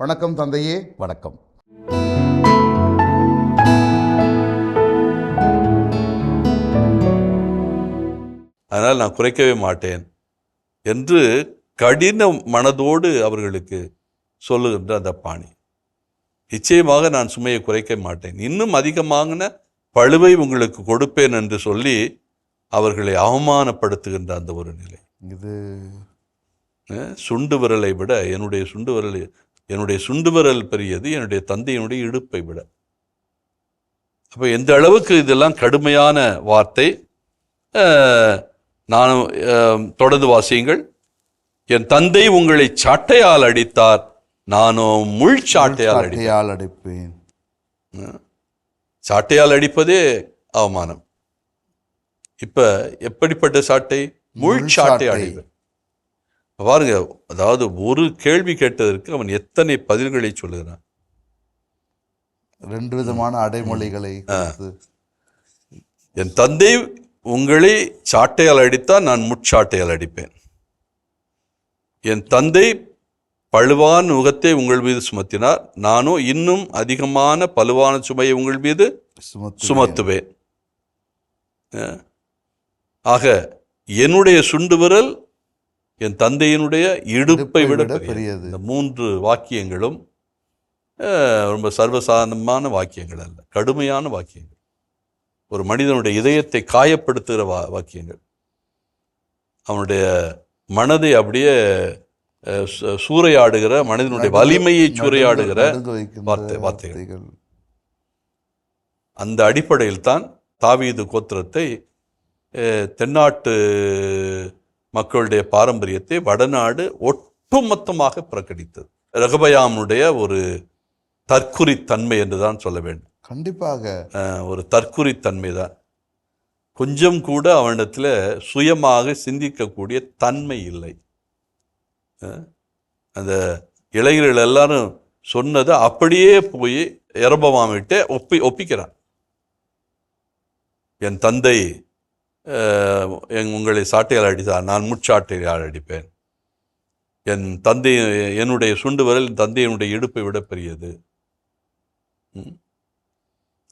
வணக்கம் தந்தையே வணக்கம். அதனால் நான் குறைக்கவே மாட்டேன் என்று கடின மனதோடு அவர்களுக்கு சொல்லுகின்ற அந்த பாணி. நிச்சயமாக நான் சுமையை குறைக்க மாட்டேன். இன்னும் அதிகமான பழுவை உங்களுக்கு கொடுப்பேன் என்று சொல்லி அவர்களை அவமானப்படுத்துகின்ற அந்த ஒரு நிலை. இது சுண்டு விரலை விட என்னுடைய சுண்டு விரல் என்னுடைய சுண்டு விரல் பெரியது என்னுடைய தந்தையினுடைய இடுப்பை விட. அப்போ எந்த அளவுக்கு இதெல்லாம் கடுமையான வார்த்தை நானும் தொடர்ந்து வாசியுங்கள். என் தந்தை உங்களை சாட்டையால் அடித்தார் நானும் முள் சாட்டையால் அடித்தேன் சாட்டையால் அடிப்பேன். சாட்டையால் அடிப்பதே அவமானம். இப்ப எப்படிப்பட்ட சாட்டை? முள் சாட்டை. அடிப்பேன். பாருங்க அதாவது ஒரு கேள்வி கேட்டதற்கு அவன் எத்தனை பதில்களை சொல்லுகிறான்? ரெண்டு விதமான அடைமொழிகளை என் தந்தை உங்களை சாட்டையால் அடித்தால் நான் முட்சாட்டையால் அடிப்பேன். என் தந்தை பழுவான நுகத்தை உங்கள் மீது சுமத்தினார். நானும் இன்னும் அதிகமான பழுவான சுமையை உங்கள் மீது சுமத்து சுமத்துவேன். ஆக என்னுடைய சுண்டு விரல் என் தந்தையினுடைய இடுப்பை விட பெரியது. இந்த மூன்று வாக்கியங்களும் ரொம்ப சர்வசாதாரணமான வாக்கியங்கள் அல்ல கடுமையான வாக்கியங்கள். ஒரு மனிதனுடைய இதயத்தை காயப்படுத்துகிற வா வாக்கியங்கள். அவனுடைய மனதை அப்படியே சூறையாடுகிற மனிதனுடைய வலிமையை சூறையாடுகிற வார்த்தை- வார்த்தைகள். அந்த அடிப்படையில் தான் தாவீது கோத்திரத்தை தென்னாட்டு மக்களுடைய பாரம்பரியத்தை வடநாடு ஒட்டுமொத்தமாக புறக்கணித்தது. ரகபயாமுடைய ஒரு தற்குறித்தன்மை என்று தான் சொல்ல வேண்டும். கண்டிப்பாக. ஒரு தற்குறித்தன்மை தான். கொஞ்சம் கூட அவனிடத்தில் சுயமாக சிந்திக்கக்கூடிய தன்மை இல்லை. அந்த இளைஞர்கள் எல்லாரும் சொன்னதை அப்படியே போய் எரபமாமிட்டே ஒப்பி ஒப்பிக்கிறான். என் தந்தை என் உங்களை சாட்டையால் அடித்தார் நான் முச்சாட்டையால் அடிப்பேன். என் தந்தை என்னுடைய சுண்டு விரல் என் தந்தையினுடைய இடுப்பை விட பெரியது.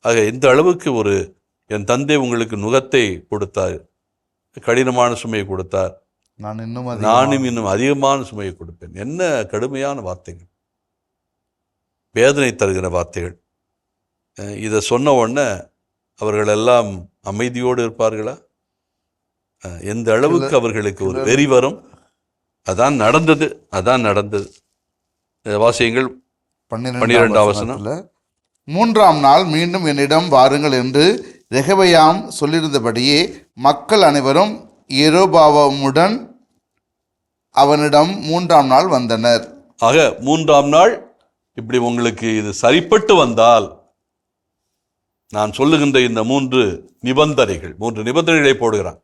ஆக இந்த அளவுக்கு ஒரு என் தந்தை உங்களுக்கு நுகத்தை கொடுத்தார். கடினமான சுமையை கொடுத்தார். நான் இன்னும் நானும் இன்னும் அதிகமான சுமையை கொடுப்பேன். என்ன கடுமையான வார்த்தைகள். வேதனை தருகிற வார்த்தைகள். இதை சொன்ன உடனே அவர்கள் எல்லாம் அமைதியோடு இருப்பார்களா? எந்த அளவுக்கு அவர்களுக்கு ஒரு வெறி வரும் அதான் நடந்தது அதான் நடந்தது. வாசியங்கள் பன்னிரெண்டாம் வசனத்துல, மூன்றாம் நாள் மீண்டும் என்னிடம் வாருங்கள் என்று ரெகபயாம் சொல்லியிருந்தபடியே மக்கள் அனைவரும் எரோபாவமுடன் அவனிடம் மூன்றாம் நாள் வந்தனர். ஆக மூன்றாம் நாள் இப்படி உங்களுக்கு இது சரிப்பட்டு வந்தால் நான் சொல்லுகின்ற இந்த மூன்று நிபந்தனைகள் மூன்று நிபந்தனைகளை போடுகிறான்.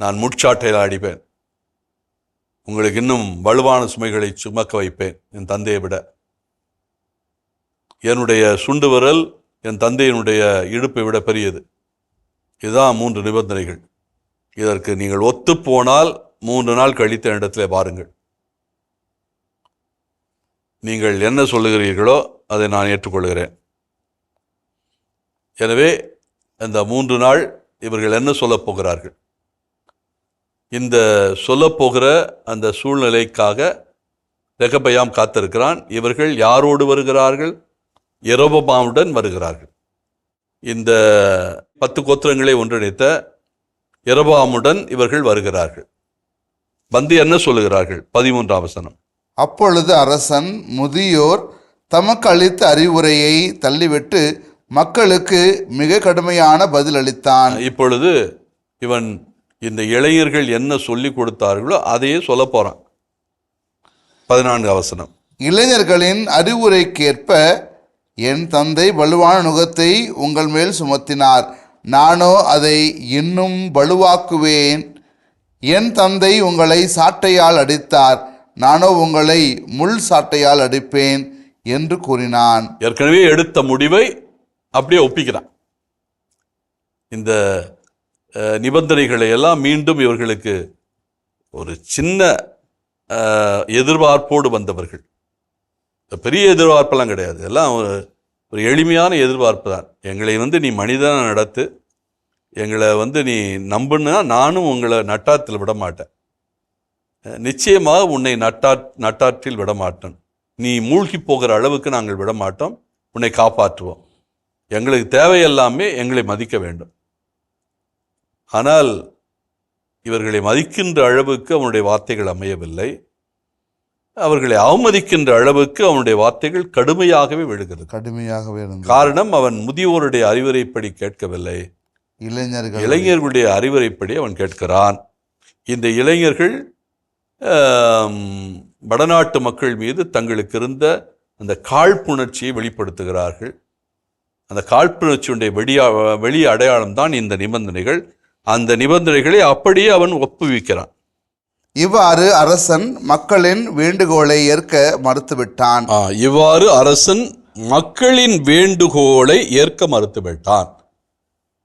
நான் முட்சாட்டையில் அடிப்பேன் உங்களுக்கு இன்னும் வலுவான சுமைகளை சுமக்க வைப்பேன் என் தந்தையை விட. என்னுடைய சுண்டு விரல் என் தந்தையினுடைய இடுப்பை விட பெரியது. இதுதான் மூன்று நிபந்தனைகள். இதற்கு நீங்கள் ஒத்துப்போனால் மூன்று நாள் கழித்த இடத்துல பாருங்கள் நீங்கள் என்ன சொல்லுகிறீர்களோ அதை நான் ஏற்றுக்கொள்கிறேன். எனவே இந்த மூன்று நாள் இவர்கள் என்ன சொல்லப் போகிறார்கள்? இந்த சொல்லப்போகிற அந்த சூழ்நிலைக்காக ரெகபயாம் காத்திருக்கிறான். இவர்கள் யாரோடு வருகிறார்கள்? எரோபமாவுடன் வருகிறார்கள். இந்த பத்து கோத்திரங்களை ஒன்றிணைத்த எரபாமுடன் இவர்கள் வருகிறார்கள். வந்து என்ன சொல்லுகிறார்கள்? பதிமூன்றாம் வசனம். அப்பொழுது அரசன் முதியோர் தமக்கு அளித்த அறிவுரையை தள்ளிவிட்டு மக்களுக்கு மிக கடுமையான பதில் அளித்தான் இப்பொழுது இவன் இந்த இளைஞர்கள் என்ன சொல்லி கொடுத்தார்களோ அதையே சொல்ல போறான். பதினான்கு அவசனம் இளைஞர்களின் அறிவுரைக்கேற்ப என் தந்தை வலுவான நுகத்தை உங்கள் மேல் சுமத்தினார். நானோ அதை இன்னும் வலுவாக்குவேன். என் தந்தை உங்களை சாட்டையால் அடித்தார். நானோ உங்களை முள் சாட்டையால் அடிப்பேன் என்று கூறினான். ஏற்கனவே எடுத்த முடிவை அப்படியே ஒப்பிக்கிறான். இந்த நிபந்தனைகளை எல்லாம் மீண்டும் இவர்களுக்கு ஒரு சின்ன எதிர்பார்ப்போடு வந்தவர்கள். பெரிய எதிர்பார்ப்பெல்லாம் கிடையாது. எல்லாம் ஒரு ஒரு எளிமையான எதிர்பார்ப்பு தான். எங்களை வந்து நீ மனிதனாக நடத்து எங்களை வந்து நீ நம்புனா நானும் உங்களை நட்டாத்தில் விட மாட்டேன். நிச்சயமாக உன்னை நட்டா நட்டாற்றில் விட மாட்டேன். நீ மூழ்கி போகிற அளவுக்கு நாங்கள் விட மாட்டோம். உன்னை காப்பாற்றுவோம். எங்களுக்கு தேவையெல்லாமே எங்களை மதிக்க வேண்டும். ஆனால் இவர்களை மதிக்கின்ற அளவுக்கு அவனுடைய வார்த்தைகள் அமையவில்லை. அவர்களை அவமதிக்கின்ற அளவுக்கு அவனுடைய வார்த்தைகள் கடுமையாகவே விழுகிறது. கடுமையாகவே காரணம் அவன் முதியோருடைய அறிவுரைப்படி கேட்கவில்லை. இளைஞர்கள் இளைஞர்களுடைய அறிவுரைப்படி அவன் கேட்கிறான். இந்த இளைஞர்கள் வடநாட்டு மக்கள் மீது தங்களுக்கு இருந்த அந்த காழ்ப்புணர்ச்சியை வெளிப்படுத்துகிறார்கள். அந்த காழ்ப்புணர்ச்சியுடைய வெளியா வெளி அடையாளம் தான் இந்த நிபந்தனைகள். அந்த நிபந்தனைகளை அப்படியே அவன் ஒப்புவிக்கிறான். இவ்வாறு அரசன் மக்களின் வேண்டுகோளை ஏற்க மறுத்துவிட்டான். இவ்வாறு அரசன் மக்களின் வேண்டுகோளை ஏற்க மறுத்துவிட்டான்.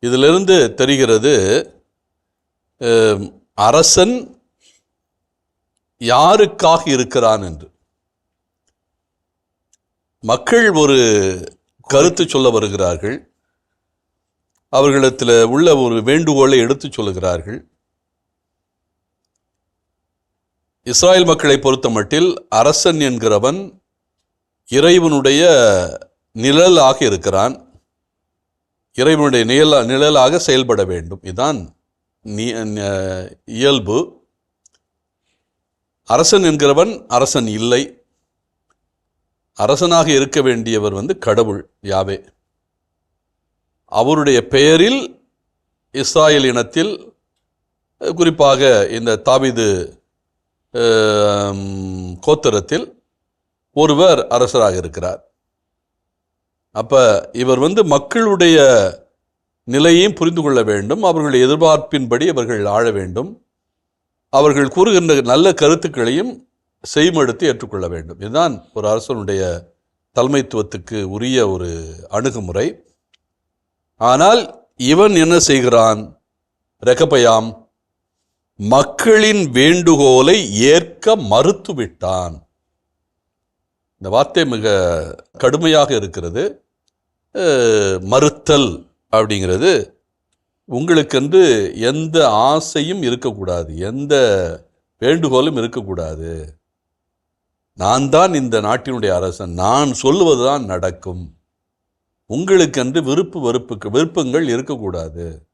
இதிலிருந்து தெரிகிறது அரசன் யாருக்காக இருக்கிறான் என்று. மக்கள் ஒரு கருத்து சொல்ல வருகிறார்கள். அவர்களிடத்தில் உள்ள ஒரு வேண்டுகோளை எடுத்துச் சொல்லுகிறார்கள். இஸ்ராயல் மக்களை பொறுத்தமட்டில் அரசன் என்கிறவன் இறைவனுடைய நிழலாக இருக்கிறான். இறைவனுடைய நிழலா நிழலாக செயல்பட வேண்டும். இதுதான் இயல்பு. அரசன் என்கிறவன் அரசன் இல்லை. அரசனாக இருக்க வேண்டியவர் வந்து கடவுள் யாவே. அவருடைய பெயரில் இஸ்ராயல் இனத்தில் குறிப்பாக இந்த தாவிது கோத்தரத்தில் கோத்திரத்தில் ஒருவர் அரசராக இருக்கிறார். அப்போ இவர் வந்து மக்களுடைய நிலையையும் புரிந்து கொள்ள வேண்டும் அவர்கள் எதிர்பார்ப்பின்படி அவர்கள் ஆழ வேண்டும் அவர்கள் கூறுகின்ற நல்ல கருத்துக்களையும் செய்மெடுத்து ஏற்றுக்கொள்ள வேண்டும். இதுதான் ஒரு அரசனுடைய தலைமைத்துவத்துக்கு உரிய ஒரு அணுகுமுறை. ஆனால் இவன் என்ன செய்கிறான்? ரெகபயாம் மக்களின் வேண்டுகோளை ஏற்க மறுத்துவிட்டான். இந்த வார்த்தை மிக கடுமையாக இருக்கிறது. மறுத்தல் அப்படிங்கிறது உங்களுக்கென்று எந்த ஆசையும் இருக்கக்கூடாது எந்த வேண்டுகோளும் இருக்கக்கூடாது. நான் தான் இந்த நாட்டினுடைய அரசன் நான் சொல்லுவதுதான் நடக்கும். உங்களுக்கென்று விருப்பு வெறுப்புக்கு விருப்பங்கள் இருக்கக்கூடாது.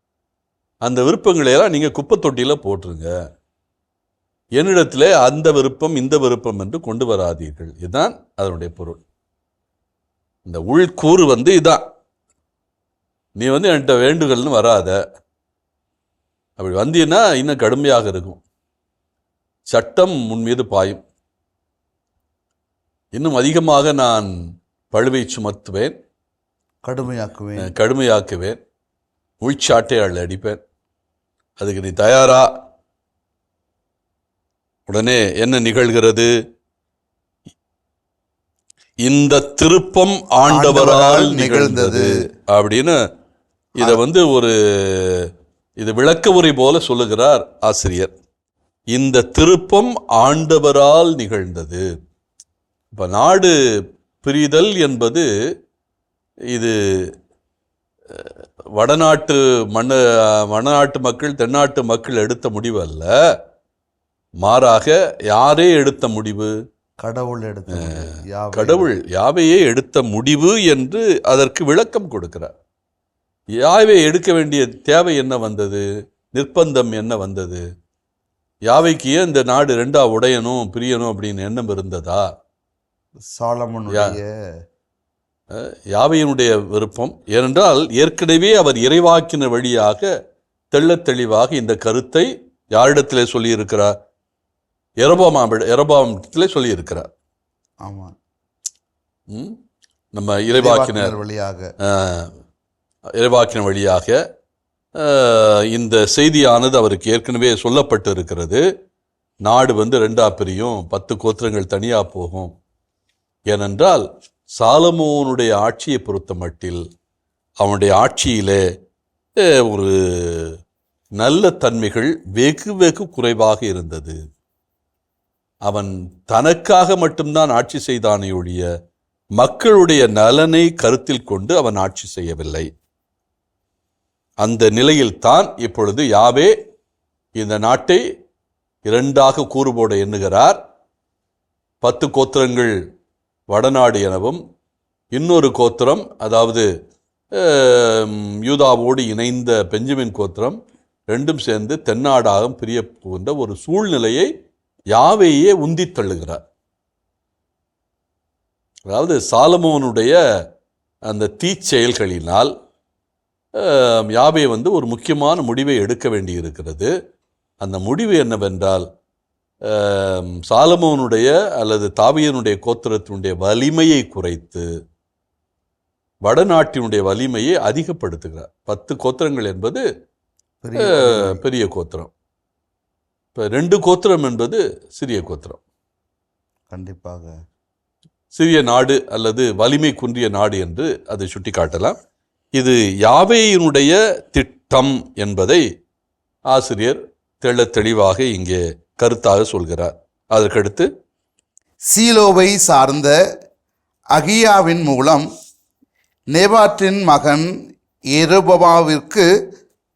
அந்த விருப்பங்களையெல்லாம் நீங்கள் குப்பை தொட்டியில் போட்டுருங்க. என்னிடத்தில் அந்த விருப்பம் இந்த விருப்பம் என்று கொண்டு வராதீர்கள். இதுதான் அதனுடைய பொருள். இந்த உள்கூறு வந்து இதான். நீ வந்து என்கிட்ட வேண்டுகள்னு வராத. அப்படி வந்தீன்னா இன்னும் கடுமையாக இருக்கும். சட்டம் உன் மீது பாயும். இன்னும் அதிகமாக நான் பழுவை சுமத்துவேன். கடுமையாக்குவேன். கடுமையாக்குவேன். உள்சாட்டையாள் அடிப்பேன். அதுக்கு நீ தயாரா? உடனே என்ன நிகழ்கிறது? இந்த திருப்பம் ஆண்டவரால் நிகழ்ந்தது. அப்படின்னு இதை வந்து ஒரு இது விளக்க உரை போல சொல்லுகிறார் ஆசிரியர். இந்த திருப்பம் ஆண்டவரால் நிகழ்ந்தது. இப்ப நாடு பிரிதல் என்பது இது வடநாட்டு மண்ணு வடநாட்டு மக்கள் தென்னாட்டு மக்கள் எடுத்த முடிவு அல்ல. மாறாக யாரே எடுத்த முடிவு? கடவுள் எடுத்த கடவுள் யாவையே எடுத்த முடிவு என்று அதற்கு விளக்கம் கொடுக்கிறார். யாவை எடுக்க வேண்டிய தேவை என்ன வந்தது? நிர்பந்தம் என்ன வந்தது? யாவைக்கு ஏன் இந்த நாடு ரெண்டா உடையணும் பிரியணும் அப்படின்னு எண்ணம் இருந்ததா? சாலமனுடைய யாவையினுடைய விருப்பம்? ஏனென்றால் ஏற்கனவே அவர் இறைவாக்கின வழியாக தெள்ளத் தெளிவாக இந்த கருத்தை யாரிடத்திலே சொல்லியிருக்கிறார்? எரபாமாம் எரபாமத்திலே சொல்லியிருக்கிறார். ஆமா. ம்? நம்ம இறைவாக்கினர் வழியாக. இறைவாக்கின வழியாக இந்த செய்தியானது அவருக்கு ஏற்கனவே சொல்லப்பட்டு இருக்கிறது நாடு வந்து ரெண்டா பிரியும் பத்து கோத்திரங்கள் தனியா போகும். ஏனென்றால் சாலமோனுடைய ஆட்சியை பொறுத்த மட்டில் அவனுடைய ஆட்சியிலே ஒரு நல்ல தன்மைகள் வெகு வெகு குறைவாக இருந்தது. அவன் தனக்காக மட்டும்தான் ஆட்சி செய்தானே ஒழிய மக்களுடைய நலனை கருத்தில் கொண்டு அவன் ஆட்சி செய்யவில்லை. அந்த நிலையில்தான் இப்பொழுது யாவே இந்த நாட்டை இரண்டாக கூறுபோட எண்ணுகிறார். பத்து கோத்திரங்கள் வடநாடு எனவும் இன்னொரு கோத்திரம் அதாவது யூதாவோடு இணைந்த பெஞ்சமின் கோத்திரம் ரெண்டும் சேர்ந்து தென்னாடாக பிரிய போகின்ற ஒரு சூழ்நிலையை யாவையே உந்தி தள்ளுகிறார். அதாவது சாலமோனுடைய அந்த தீச்செயல்களினால் யாவை யாவே வந்து ஒரு முக்கியமான முடிவை எடுக்க வேண்டியிருக்கிறது. அந்த முடிவு என்னவென்றால் சாலமோனுடைய அல்லது தாவியனுடைய கோத்திரத்தினுடைய வலிமையை குறைத்து வடநாட்டினுடைய வலிமையை அதிகப்படுத்துகிறார். பத்து கோத்திரங்கள் என்பது பெரிய கோத்திரம். இப்போ ரெண்டு கோத்திரம் என்பது சிறிய கோத்திரம். கண்டிப்பாக. சிறிய நாடு அல்லது வலிமை குன்றிய நாடு என்று அதை சுட்டிக்காட்டலாம். இது யாவேயினுடைய திட்டம் என்பதை ஆசிரியர் தெள்ளத் தெளிவாக இங்கே கருத்தாக சொல்கிறார். அதற்கடுத்து சீலோவை சார்ந்த அகியாவின் மூலம் நேபாற்றின் மகன் எருபமாவிற்கு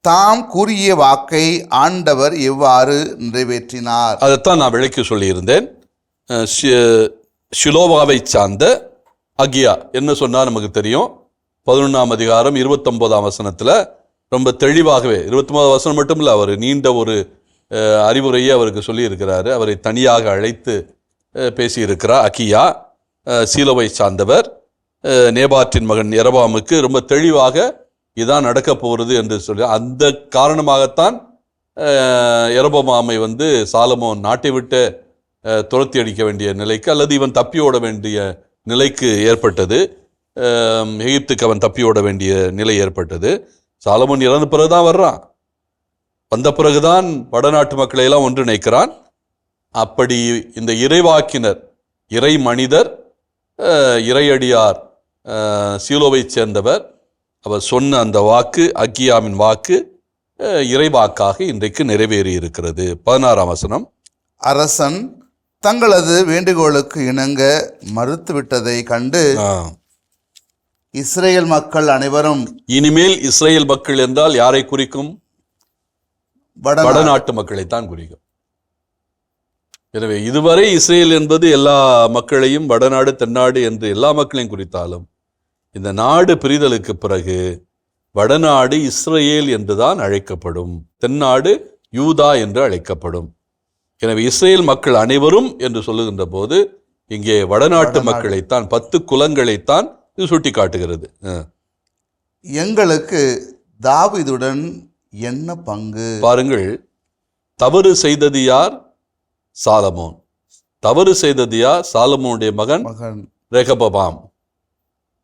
தாம் கூறிய வாக்கை ஆண்டவர் எவ்வாறு நிறைவேற்றினார்? அதைத்தான் நான் விளக்கி சொல்லியிருந்தேன். ஷிலோவாவை சார்ந்த அகியா. என்ன சொன்னால் நமக்கு தெரியும்? பதினொன்றாம் அதிகாரம் இருபத்தொம்போதாம் வசனத்தில் ரொம்ப தெளிவாகவே இருபத்தொம்போதாம் வசனம் மட்டும் இல்லை அவர் நீண்ட ஒரு அறிவுரையை அவருக்கு சொல்லியிருக்கிறாரு. அவரை தனியாக அழைத்து பேசியிருக்கிறார். அகியா சீலவை சார்ந்தவர். நேபாற்றின் மகன் எரபாமுக்கு ரொம்ப தெளிவாக இதான் நடக்க போகிறது என்று சொல்லி அந்த காரணமாகத்தான் அஹ், எரபமாமை வந்து சாலமோன் நாட்டை விட்டு துரத்தி அடிக்க வேண்டிய நிலைக்கு அல்லது இவன் தப்பியோட வேண்டிய நிலைக்கு ஏற்பட்டது. எகிப்துக்கு அவன் தப்பியோட வேண்டிய நிலை ஏற்பட்டது. சாலமோன் இறந்த பிறகுதான் வர்றான். வந்த பிறகுதான் வடநாட்டு மக்களை எல்லாம் ஒன்றிணைக்கிறான். அப்படி இந்த இறைவாக்கினர் இறை மனிதர் இறையடியார் அஹ், சீலோவைச் சேர்ந்தவர் அவர் சொன்ன அந்த வாக்கு அக்கியாவின் வாக்கு இறைவாக்காக இன்றைக்கு நிறைவேறி இருக்கிறது பதினாறாம் வசனம். அரசன் தங்களது வேண்டுகோளுக்கு இணங்க மறுத்துவிட்டதை கண்டு. இஸ்ரேல் மக்கள் அனைவரும் இனிமேல் இஸ்ரேல் மக்கள் என்றால் யாரை குறிக்கும்? வடநாட்டு. மக்களைத்தான் குறிக்கும். எனவே இதுவரை இஸ்ரேல் என்பது எல்லா மக்களையும் வடநாடு தென்னாடு என்று எல்லா மக்களையும் குறித்தாலும் இந்த நாடு பிரிதலுக்கு பிறகு வடநாடு இஸ்ரேல் என்றுதான் அழைக்கப்படும். தென்னாடு யூதா என்று அழைக்கப்படும். எனவே இஸ்ரேல் மக்கள் அனைவரும் என்று சொல்லுகின்ற போது இங்கே வடநாட்டு மக்களைத்தான் பத்து குலங்களைத்தான் இது சுட்டி காட்டுகிறது எங்களுக்கு தாவீதுடன் என்ன பங்கு? பாருங்கள் தவறு செய்தது யார்? சாலமோன். தவறு செய்தது யார்? சாலமோனுடைய மகன் மகன். ரெகபபாம்.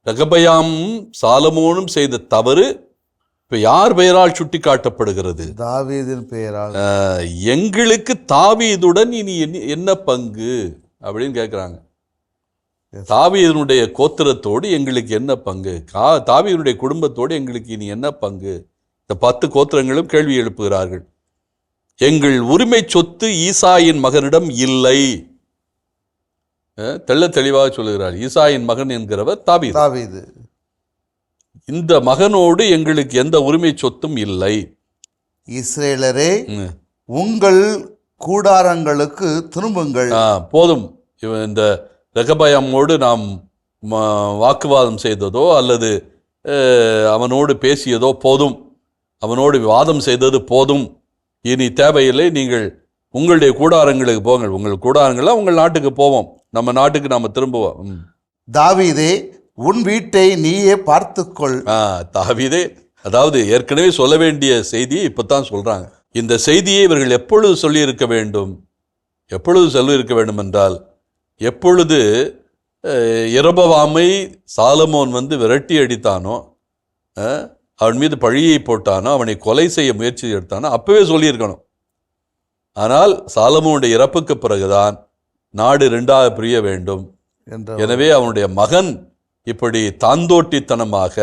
ரெகபயாமும் சாலமோனும் செய்த தவறு இப்ப யார் பெயரால் சுட்டி காட்டப்படுகிறது தாவீதின் பெயரால். எங்களுக்கு தாவீதுடன் இனி என்ன- பங்கு? அப்படின்னு கேட்குறாங்க. தாவீதனுடைய கோத்திரத்தோடு எங்களுக்கு என்ன பங்கு? கா தாவீதனுடைய குடும்பத்தோடு எங்களுக்கு இனி என்ன பங்கு? இந்த பத்து கோத்திரங்களும் கேள்வி எழுப்புகிறார்கள். எங்கள் உரிமை சொத்து ஈசாயின் மகனிடம் இல்லை. தெள்ள தெளிவாக சொல்லுகிறார். ஈசாயின் மகன் என்கிறவர் தாவீது. தாவீது. இந்த மகனோடு எங்களுக்கு எந்த உரிமை சொத்தும் இல்லை. இஸ்ரேலரே. உங்கள் கூடாரங்களுக்கு திரும்புங்கள். போதும். இந்த ரெகபயமோடு நாம் வாக்குவாதம் செய்ததோ அல்லது அவனோடு பேசியதோ போதும். அவனோடு வாதம் செய்தது போதும். இனி தேவையில்லை நீங்கள் உங்களுடைய கூடாரங்களுக்கு போங்கள். உங்கள் கூடாரங்கள்லாம் உங்கள் நாட்டுக்கு போவோம். நம்ம நாட்டுக்கு நாம் திரும்புவோம். தாவீதே உன் வீட்டை நீயே பார்த்துக்கொள். தாவீதே அதாவது ஏற்கனவே சொல்ல வேண்டிய செய்தியை இப்பதான் சொல்றாங்க. இந்த செய்தியை இவர்கள் எப்பொழுது சொல்லியிருக்க வேண்டும்? எப்பொழுது சொல்லியிருக்க வேண்டும் என்றால் எப்பொழுது அஹ், எரபவாமை சாலமோன் வந்து விரட்டி அடித்தானோ அவன் மீது பழியை போட்டானோ அவனை கொலை செய்ய முயற்சி எடுத்தானோ அப்பவே சொல்லியிருக்கணும். ஆனால் சாலமோனுடைய இறப்புக்கு பிறகுதான் நாடு ரெண்டாக பிரிய வேண்டும். என்ற எனவே அவனுடைய மகன் இப்படி தாந்தோட்டித்தனமாக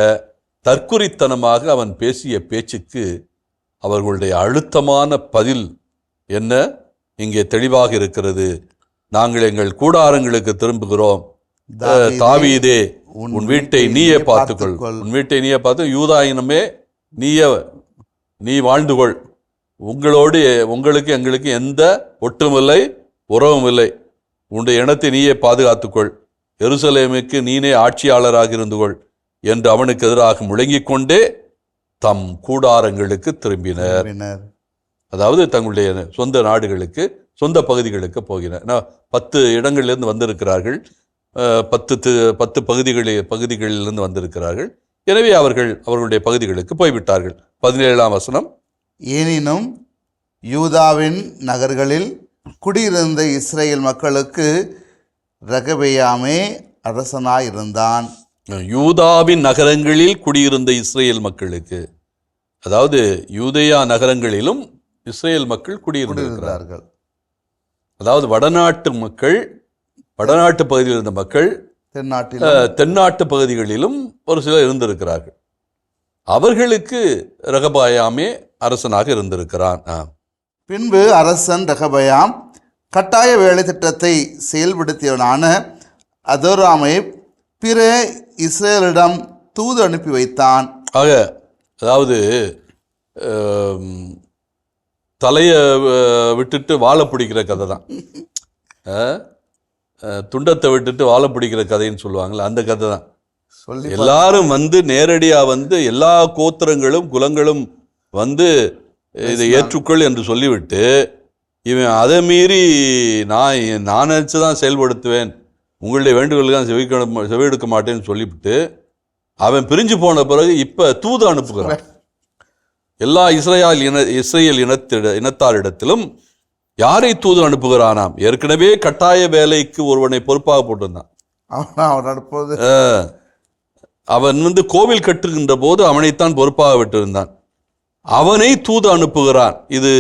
தற்குறித்தனமாக அவன் பேசிய பேச்சுக்கு அவர்களுடைய அழுத்தமான பதில் என்ன? இங்கே தெளிவாக இருக்கிறது. நாங்கள் எங்கள் கூடாரங்களுக்கு திரும்புகிறோம். தாவீதே. உன் வீட்டை நீயே பார்த்துக்கொள். உன் வீட்டை நீயே பார்த்து யூதாயினமே நீயே நீ வாழ்ந்து கொள் உங்களோடு உங்களுக்கு எங்களுக்கு எந்த ஒட்டுமில்லை உறவும் இல்லை உன்னுடைய இனத்தை நீயே பாதுகாத்துக்கொள். எருசலேமுக்கு நீனே ஆட்சியாளராக இருந்து கொள் என்று அவனுக்கு எதிராக முழங்கிக் கொண்டே தம் கூடாரங்களுக்கு திரும்பினர். அதாவது தங்களுடைய சொந்த நாடுகளுக்கு சொந்த பகுதிகளுக்கு போகினர். பத்து இடங்களிலிருந்து வந்திருக்கிறார்கள். பத்து பத்து பகுதிகளில் பகுதிகளிலிருந்து வந்திருக்கிறார்கள். எனவே அவர்கள் அவர்களுடைய பகுதிகளுக்கு போய்விட்டார்கள். பதினேழாம் வசனம். எனினும் யூதாவின் நகர்களில் குடியிருந்த இஸ்ரேல் மக்களுக்கு ரகபெயாமே அரசனாயிருந்தான். யூதாவின் நகரங்களில் குடியிருந்த இஸ்ரேல் மக்களுக்கு அதாவது யூதேயா நகரங்களிலும் இஸ்ரேல் மக்கள் குடியிருந்திருக்கிறார்கள். அதாவது வடநாட்டு மக்கள் வடநாட்டு பகுதியில் இருந்த மக்கள் தென்னாட்டில் தென்னாட்டு பகுதிகளிலும் ஒரு சிலர் இருந்திருக்கிறார்கள். அவர்களுக்கு ரகபாயாமே அரசனாக இருந்திருக்கிறான். பின்பு அரசன் ரகபயாம் கட்டாய வேலை திட்டத்தை செயல்படுத்தியவனான அதோராமை பிற இஸ்ரேலிடம் தூது அனுப்பி வைத்தான். ஆக அதாவது தலையை விட்டுட்டு வாழை பிடிக்கிற கதை தான் துண்டத்தை விட்டுட்டு வாழை பிடிக்கிற கதைன்னு சொல்லுவாங்கள்ல அந்த கதை தான் சொல்லி எல்லாரும் வந்து நேரடியா வந்து எல்லா கோத்திரங்களும் குலங்களும் வந்து இதை ஏற்றுக்கொள் என்று சொல்லிவிட்டு இவன் அதை மீறி நான் நான் நினச்சி தான் செயல்படுத்துவேன். உங்களுடைய வேண்டுகோளுக்கு தான் செவிக்க செவியெடுக்க மாட்டேன்னு சொல்லிவிட்டு அவன் பிரிஞ்சு போன பிறகு இப்ப தூது அனுப்புகிறான். எல்லா இஸ்ரேல் இன இஸ்ரேல் இனத்திட இனத்தாரிடத்திலும் யாரை தூது அனுப்புகிறானாம்? ஏற்கனவே கட்டாய வேலைக்கு ஒருவனை பொறுப்பாக போட்டிருந்தான். அவன் அஹ், அவன் வந்து கோவில் கட்டுகின்ற போது அவனைத்தான் பொறுப்பாக விட்டிருந்தான். அவனை தூது அனுப்புகிறான். இது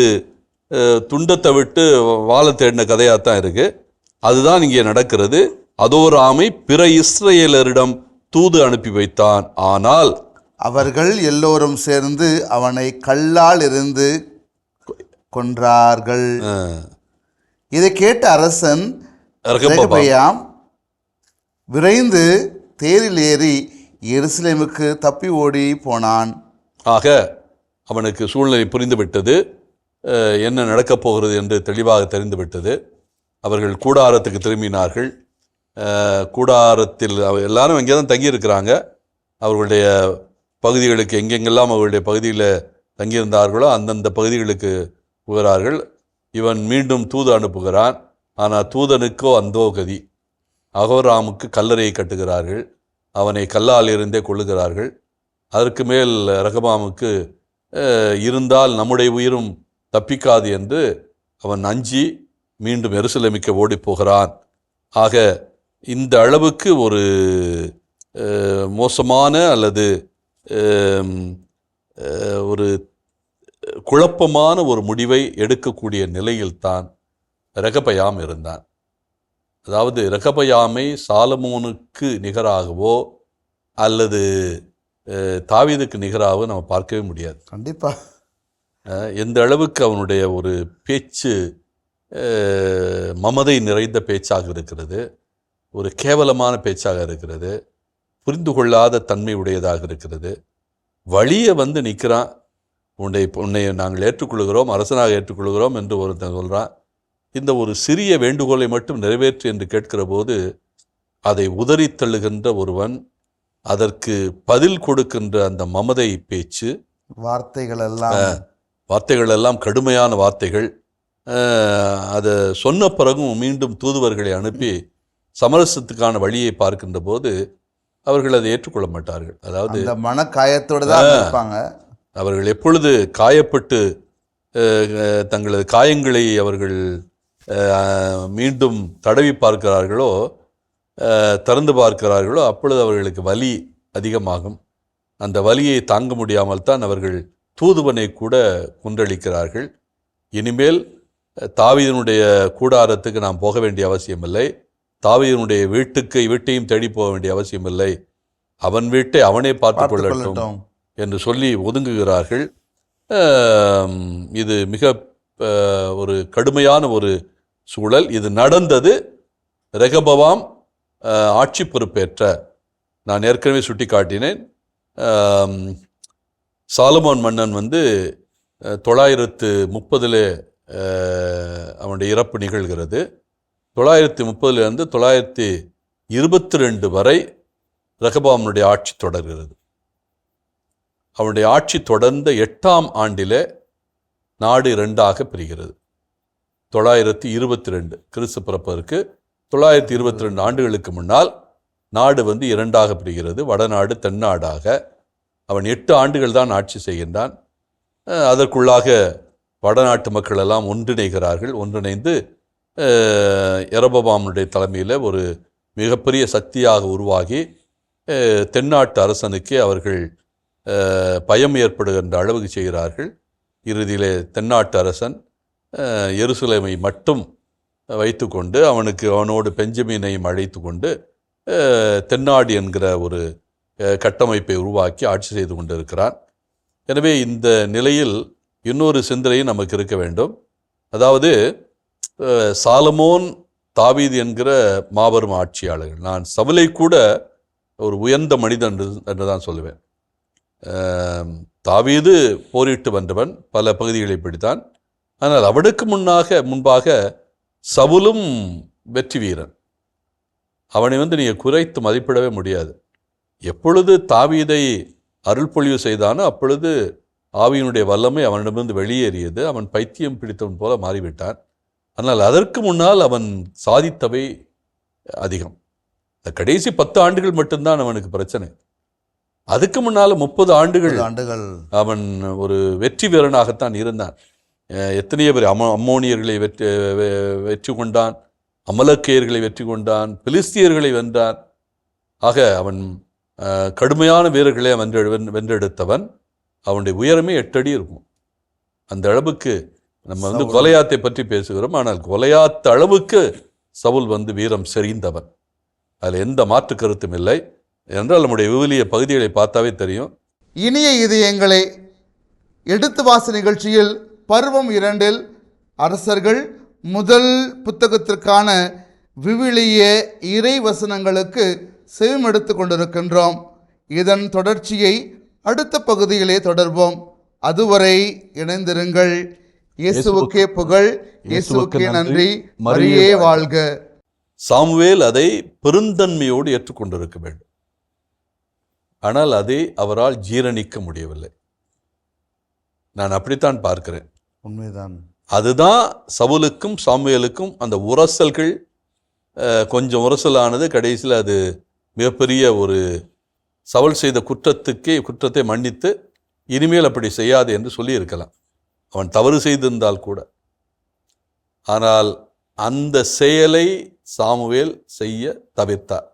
துண்டத்தை விட்டு வாழ தேடின கதையாத்தான் இருக்கு. அதுதான் இங்கே நடக்கிறது. அதோராமை பிற இஸ்ரேலரிடம் தூது அனுப்பி வைத்தான். ஆனால் அவர்கள் எல்லோரும் சேர்ந்து அவனை கல்லால் இருந்து கொன்றார்கள். இதை கேட்ட அரசன் ரேகபயாம் விரைந்து தேரில் ஏறி எருசலேமுக்கு தப்பி ஓடி போனான். ஆக அவனுக்கு சூழ்நிலை புரிந்துவிட்டது. என்ன நடக்கப் போகிறது என்று தெளிவாக தெரிந்துவிட்டது. அவர்கள் கூடாரத்துக்கு திரும்பினார்கள். கூடாரத்தில் அவ எல்லாரும் இங்கே தான் தங்கியிருக்கிறாங்க. அவர்களுடைய பகுதிகளுக்கு எங்கெங்கெல்லாம் அவர்களுடைய பகுதியில் தங்கியிருந்தார்களோ அந்தந்த பகுதிகளுக்கு புகிறார்கள் இவன் மீண்டும் தூது அனுப்புகிறான். ஆனால் தூதனுக்கோ அந்தோ கதி. அகோராமுக்கு கல்லறையை கட்டுகிறார்கள். அவனை கல்லால் இருந்தே கொள்ளுகிறார்கள் அதற்கு மேல் ரகபாமுக்கு இருந்தால் நம்முடைய உயிரும் தப்பிக்காது என்று அவன் அஞ்சி மீண்டும் எருசலேமிக்க ஓடிப் போகிறான். ஆக இந்த அளவுக்கு ஒரு மோசமான அல்லது ஒரு குழப்பமான ஒரு முடிவை எடுக்கக்கூடிய நிலையில்தான் ரெகபயாம் இருந்தான். அதாவது ரெகபயாமை சாலமோனுக்கு நிகராகவோ அல்லது தாவீதுக்கு நிகராகவோ நம்ம பார்க்கவே முடியாது. கண்டிப்பா. அஹ், எந்த அளவுக்கு அவனுடைய ஒரு பேச்சு மமதை நிறைந்த பேச்சாக இருக்கிறது ஒரு கேவலமான பேச்சாக இருக்கிறது புரிந்து கொள்ளாத தன்மை உடையதாக இருக்கிறது வழியை வந்து நிற்கிறான் உன்னை உன்னை நாங்கள் ஏற்றுக்கொள்கிறோம் அரசனாக ஏற்றுக்கொள்கிறோம் என்று ஒருத்தன் சொல்கிறான் இந்த ஒரு சிறிய வேண்டுகோளை மட்டும் நிறைவேற்று என்று கேட்கிற போது அதை உதறித் தள்ளுகின்ற ஒருவன் அதற்கு பதில் கொடுக்கின்ற அந்த மமதை பேச்சு வார்த்தைகள் எல்லாம் வார்த்தைகள் எல்லாம் கடுமையான வார்த்தைகள் அதை சொன்ன பிறகும் மீண்டும் தூதுவர்களை அனுப்பி சமரசத்துக்கான வழியை பார்க்கின்ற போது அவர்கள் அதை ஏற்றுக்கொள்ள மாட்டார்கள். அதாவது அந்த மனக்காயத்தோடு தான் இருப்பாங்க அவர்கள் எப்பொழுது காயப்பட்டு தங்களது காயங்களை அவர்கள் மீண்டும் தடவி பார்க்கிறார்களோ திறந்து பார்க்கிறார்களோ அப்பொழுது அவர்களுக்கு வலி அதிகமாகும். அந்த வலியை தாங்க முடியாமல் தான் அவர்கள் தூதுவனை கூட கொன்றளிக்கிறார்கள். இனிமேல் அஹ், தாவீதினுடைய கூடாரத்துக்கு நாம் போக வேண்டிய அவசியமில்லை. தாவீதினுடைய வீட்டுக்கு வீட்டையும் தேடி போக வேண்டிய அவசியமில்லை. அவன் வீட்டை அவனே பார்த்து கொள்ளட்டும். என்று சொல்லி ஒதுங்குகிறார்கள். இது மிக ஒரு கடுமையான ஒரு சூழல். இது நடந்தது ரெகபவாம் ஆட்சி பொறுப்பேற்ற. நான் ஏற்கனவே சுட்டிக்காட்டினேன். காட்டினேன் சாலமோன் மன்னன் வந்து தொள்ளாயிரத்து முப்பதில் அவனுடைய இறப்பு நிகழ்கிறது. தொள்ளாயிரத்தி முப்பதுலேருந்து தொள்ளாயிரத்தி இருபத்தி ரெண்டு வரை ரகபாமனுடைய ஆட்சி தொடர்கிறது. அவனுடைய ஆட்சி தொடர்ந்த எட்டாம் ஆண்டிலே நாடு இரண்டாக பிரிகிறது. தொள்ளாயிரத்தி இருபத்தி ரெண்டு கிறிஸ்து பிறப்பதற்கு தொள்ளாயிரத்தி இருபத்தி ரெண்டு ஆண்டுகளுக்கு முன்னால் நாடு வந்து இரண்டாக பிரிகிறது. வடநாடு தென்னாடாக. அவன் எட்டு ஆண்டுகள் தான் ஆட்சி செய்கின்றான். அதற்குள்ளாக வடநாட்டு மக்கள் எல்லாம் ஒன்றிணைகிறார்கள். ஒன்றிணைந்து அஹ், எரபபாமனுடைய தலைமையில் ஒரு மிகப்பெரிய சக்தியாக உருவாகி தென்னாட்டு அரசனுக்கு அவர்கள் பயம் ஏற்படுகின்ற அளவுக்கு செய்கிறார்கள். இறுதியிலே தென்னாட்டு அரசன் எருசலேமை மட்டும் வைத்துக்கொண்டு அவனுக்கு அவனோடு பெஞ்சமீனையும் அழைத்து கொண்டு தென்னாடு என்கிற ஒரு கட்டமைப்பை உருவாக்கி ஆட்சி செய்து கொண்டிருக்கிறான். எனவே இந்த நிலையில் இன்னொரு சிந்தனையும் நமக்கு இருக்க வேண்டும். அதாவது சாலமோன் தாவீது என்கிற மாபெரும் ஆட்சியாளர்கள். நான் சவுலை கூட ஒரு உயர்ந்த மனிதன் என்று தான் சொல்லுவேன். தாவீது போரிட்டு வந்தவன் பல பகுதிகளை பிடித்தான். ஆனால் அவனுக்கு முன்னாக முன்பாக சவுலும் வெற்றி வீரன். அவனை வந்து நீங்கள் குறைத்து மதிப்பிடவே முடியாது. எப்பொழுது தாவீதை அருள் பொழிவு செய்தானோ அப்பொழுது ஆவியினுடைய வல்லமை அவனிடமிருந்து வெளியேறியது. அவன் பைத்தியம் பிடித்தவன் போல மாறிவிட்டான். ஆனால் அதற்கு முன்னால் அவன் சாதித்தவை அதிகம். இந்த கடைசி பத்து ஆண்டுகள் மட்டும்தான் அவனுக்கு பிரச்சனை. அதுக்கு முன்னால் முப்பது ஆண்டுகள் ஆண்டுகள். அவன் ஒரு வெற்றி வீரனாகத்தான் இருந்தான் எத்தனையோ பேர் அம அம்மோனியர்களை வெற்றி வெற்றி கொண்டான் அமலக்கேயர்களை வெற்றி கொண்டான் பிலிஸ்தியர்களை வென்றான். ஆக அவன் கடுமையான வீரர்களை வென்று வென்- வென்றெடுத்தவன். அவனுடைய உயரமே எட்டு அடி இருக்கும். அந்த அளவுக்கு நம்ம வந்து. கொலையாத்தை பற்றி பேசுகிறோம். ஆனால் கொலையாத்த அளவுக்கு சவுல் வந்து வீரம் செறிந்தவன். அதில் எந்த மாற்று கருத்தும் இல்லை. என்றால் நம்முடைய விவிலிய பகுதிகளை பார்த்தாவே தெரியும். இனிய இதயங்களே எடுத்து வாசி நிகழ்ச்சியில் பருவம் இரண்டில் அரசர்கள் முதல் புத்தகத்திற்கான விவிலிய இறை வசனங்களுக்கு செவிமெடுத்து கொண்டிருக்கின்றோம். இதன் தொடர்ச்சியை அடுத்த பகுதியிலே தொடர்வோம். அதுவரை இணைந்திருங்கள். இயேசுவுக்கே புகழ் இயேசுவுக்கே நன்றி. மரியே வாழ்க. சாமுவேல் அதை பெருந்தன்மையோடு ஏற்றுக்கொண்டிருக்க வேண்டும். ஆனால் அதை அவரால் ஜீரணிக்க முடியவில்லை. நான் அப்படித்தான் பார்க்கிறேன். உண்மைதான். அதுதான் சவுலுக்கும் சாமுவேலுக்கும் அந்த உரசல்கள் கொஞ்சம் உரசலானது. கடைசியில் அது மிகப்பெரிய ஒரு சவுல் செய்த குற்றத்துக்கே குற்றத்தை மன்னித்து இனிமேல் அப்படி செய்யாது என்று சொல்லியிருக்கலாம். அவன் தவறு செய்திருந்தால் கூட. ஆனால் அந்த செயலை சாமுவேல் செய்ய தவிர்த்தார்.